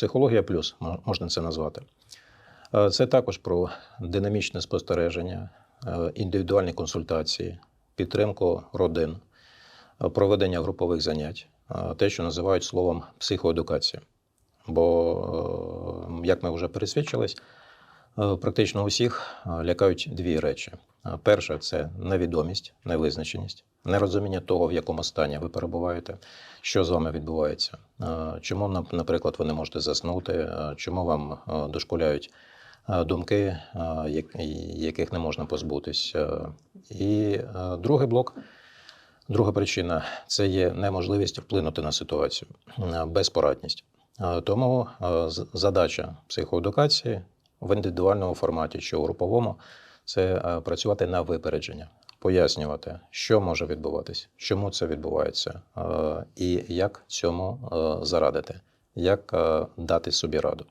психологія плюс, можна це назвати. Е, Це також про динамічне спостереження, е, індивідуальні консультації, підтримку родин, е, проведення групових занять, те, що називають словом психоедукація. Бо, як ми вже пересвідчились, практично усіх е, лякають дві речі. Е, Перше це невідомість, невизначеність, нерозуміння того, в якому стані ви перебуваєте, що з вами відбувається, е, чому, нап- наприклад, ви не можете заснути, е, чому вам е, дошкуляють е, думки, е, яких не можна позбутись. Е, І е, другий блок. Друга причина це є неможливість вплинути на ситуацію, е, безпорадність. Е, Тому е, задача психоедукації в індивідуальному форматі чи у груповому це е, працювати на випередження, пояснювати, що може відбуватись, чому це відбувається, е, і як цьому е, зарадити, як дати собі раду.